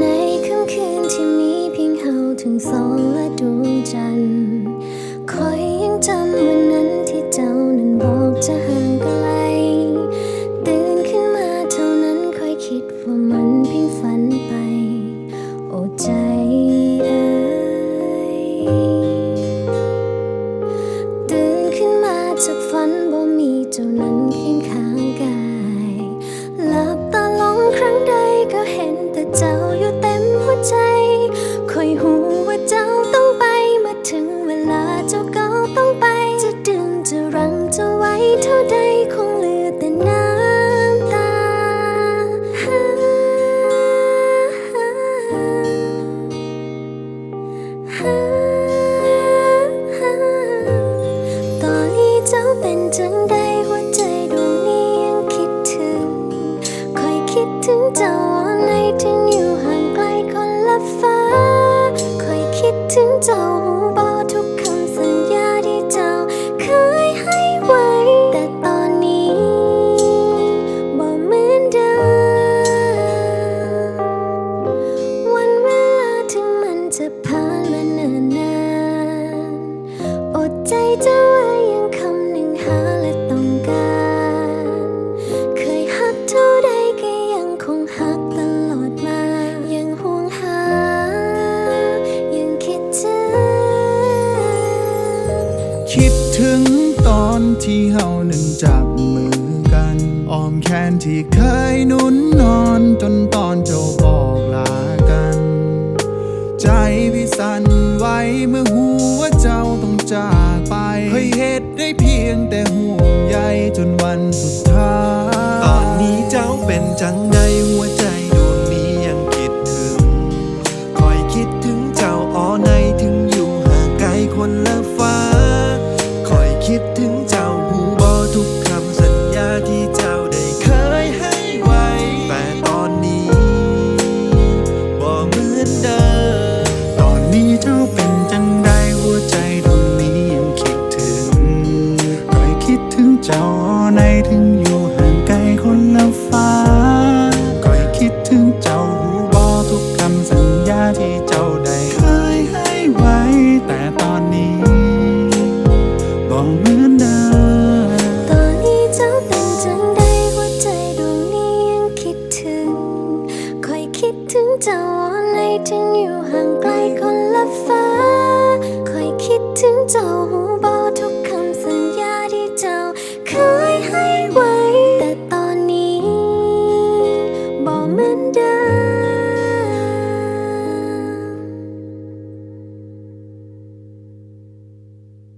ในค่ำคืนที่มีเพียงเฮาทั้งสองและดวงจันทร์คอยยังจำวันนั้นที่เจ้านั้นบอกจะห่างไกล ตื่นขึ้นมาเท่านั้นคอยคิดว่ามันเพียงฝันไป โอ้ใจเอ๋ยตื่นขึ้นมาจาฝันบ่มีเจ้านั้นเพียงข้าง เจ้าอยู่เต็มหัวใจคอยหู เจ้าหูบอทุกคำสัญญาที่เจ้าเคยให้ไว้ แต่ตอนนี้บ่เหมือนเดิมวันเวลาถึงมันจะผ่านมาเนิ่นนานอดใจเจ้า คิดถึงตอนที่เฮานั้นจับมือกันอ้อมแขนที่เคยนุ่นนอนจนตอนเจ้าบอกลากัน ใจพี่สั่นไหวเมื่อหูว่าเจ้าต้องจากไปเคยเหตุได้เพียงแต่ห่วงใยจนวันสุดท้าย ตอนนี้เจ้าเป็นจังใด จ้าในถึงอยู่ห่างไกลคนละฟ้าคอยคิดถึงเจ้าหูบอทุกคำสัญญาที่เจ้าได้เคยให้ไว้ แต่ตอนนี้บอกเหมือนเดิมตอนนี้เจ้าเป็นจังใดหัวใจดวงนี้ยังคิดถึงคอยคิดถึงเจ้าวันไหนถึงอยู่ห่าง